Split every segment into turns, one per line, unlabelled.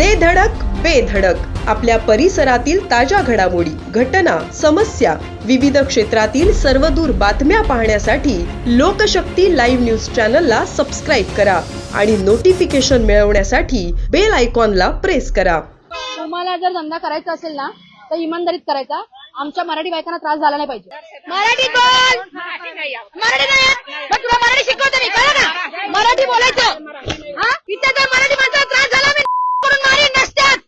दे धडक बेधडक आपल्या परिसरातील ताज्या घडामोडी घटना समस्या विविध क्षेत्रातील सर्वदूर बातम्या पाहण्यासाठी लोकशक्ती लाईव्ह न्यूज चॅनलला सबस्क्राईब करा आणि नोटिफिकेशन मिळवण्यासाठी बेल आयकॉनला प्रेस करा.
तुम्हाला जर धंदा करायचा असेल ना तर इमानदारीत करायचा. आमच्या मराठी बायकांना त्रास झाला नाही पाहिजे. मराठी बोल मराठी नाही. मराठी शिकवतो मराठी बोलायचं हा इथे जर मराठी माणसाला त्रास झाला मी करून मारीन नसत्यात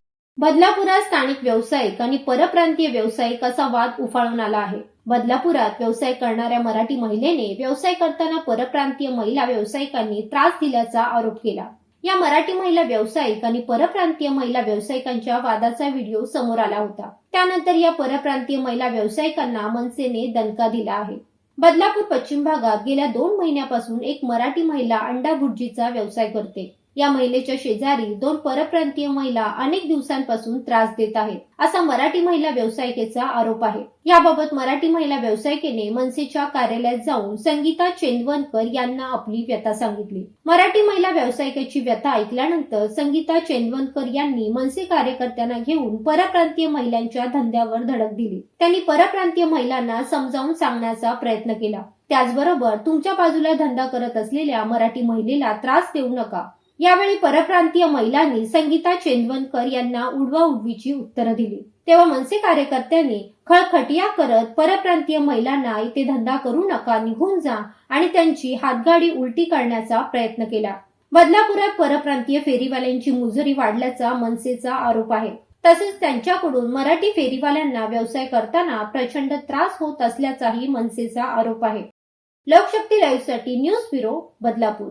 बदलापुरात स्थानिक व्यावसायिक आणि परप्रांतीय व्यावसायिक असा वाद उफाळून आला आहे. बदलापुरात व्यवसाय करणाऱ्या मराठी महिलेने व्यवसाय करताना परप्रांतीय महिला व्यावसायिकांनी त्रास दिल्याचा आरोप केला. या मराठी महिला व्यावसायिक आणि परप्रांतीय महिला व्यावसायिकांच्या वादाचा व्हिडिओ समोर आला होता. त्यानंतर या परप्रांतीय महिला व्यावसायिकांना मनसेने दणका दिला आहे. बदलापूर पश्चिम भागात गेल्या दोन महिन्यापासून एक मराठी महिला अंडा भुर्जीचा व्यवसाय करते. या महिलेच्या शेजारी दोन परप्रांतीय महिला अनेक दिवसांपासून त्रास देत आहेत. असा मराठी महिला व्यावसायिकेचा आरोप आहे. याबाबत मराठी महिला व्यावसायिकेने मनसेच्या कार्यालयात जाऊन संगीता चेंदवनकर यांना आपली व्यथा सांगितली. मराठी महिला व्यावसायिकेची व्यथा ऐकल्यानंतर संगीता चेंदवनकर यांनी मनसे कार्यकर्त्यांना घेऊन परप्रांतीय महिलांच्या धंद्यावर धडक दिली. त्यांनी परप्रांतीय महिलांना समजावून सांगण्याचा प्रयत्न केला. त्याचबरोबर तुमच्या बाजूला धंदा करत असलेल्या मराठी महिलेला त्रास देऊ नका. यावेळी परप्रांतीय महिलांनी संगीता चेंदवनकर यांना उडवा उडवीची उत्तरं दिली. तेव्हा मनसे कार्यकर्त्यांनी खळखटिया करत परप्रांतीय महिलांना इथे धंदा करू नका निघून जा आणि त्यांची हातगाडी उलटी करण्याचा प्रयत्न केला. बदलापुरात परप्रांतीय फेरीवाल्यांची मुजरी वाढल्याचा मनसेचा आरोप आहे. तसेच त्यांच्याकडून मराठी फेरीवाल्यांना व्यवसाय करताना प्रचंड त्रास होत असल्याचाही मनसेचा आरोप आहे. लोकशक्ती लाईव्हसाठी न्यूज ब्युरो बदलापूर.